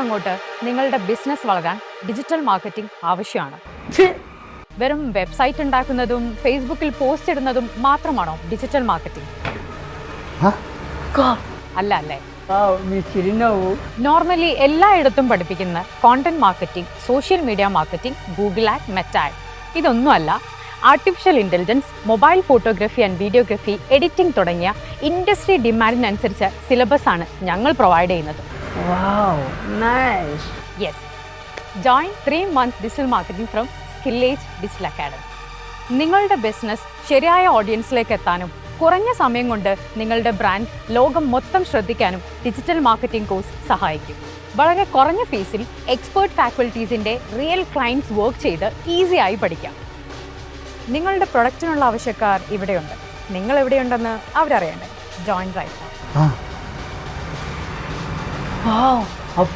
അങ്ങോട്ട് നിങ്ങളുടെ ബിസിനസ് വളരാൻ ഡിജിറ്റൽ മാർക്കറ്റിംഗ് ആവശ്യമാണ്. വെറും വെബ്സൈറ്റ് ഉണ്ടാക്കുന്നതും ഫേസ്ബുക്കിൽ പോസ്റ്റ് ഇടുന്നതും മാത്രമാണോ ഡിജിറ്റൽ മാർക്കറ്റിംഗ് അല്ല അല്ലേ? നോർമലി എല്ലായിടത്തും പഠിപ്പിക്കുന്ന content marketing social media marketing Google ad Meta ad ഇതൊന്നുമല്ല artificial intelligence mobile photography and videography editing തുടങ്ങിയ ഇൻഡസ്ട്രി ഡിമാൻഡിനനുസരിച്ച് ആണ് ഞങ്ങൾ പ്രൊവൈഡ് ചെയ്യുന്നത്. Wow, nice. Yes. Join 3 months digital marketing from Skillage Digital Academy. നിങ്ങളുടെ ബിസിനസ് ശരിയായ ഓഡിയൻസിലേക്ക് എത്താനും കുറഞ്ഞ സമയം കൊണ്ട് നിങ്ങളുടെ ബ്രാൻഡ് ലോകം മൊത്തം ശ്രദ്ധിക്കാനും ഡിജിറ്റൽ മാർക്കറ്റിംഗ് കോഴ്സ് സഹായിക്കും വളരെ കുറഞ്ഞ ഫീസിൽ എക്സ്പേർട്ട് ഫാക്കൽറ്റീസിന്റെ റിയൽ ക്ലയന്റ്സ് വർക്ക് ചെയ്ത് ഈസിയായി പഠിക്കാം നിങ്ങളുടെ പ്രൊഡക്റ്റിനുള്ള ആവശ്യക്കാർ ഇവിടെയുണ്ട് നിങ്ങൾ എവിടെയുണ്ടെന്ന് അവരറിയണ്ടേ ജോയിൻ റൈറ്റ് 와우. 아,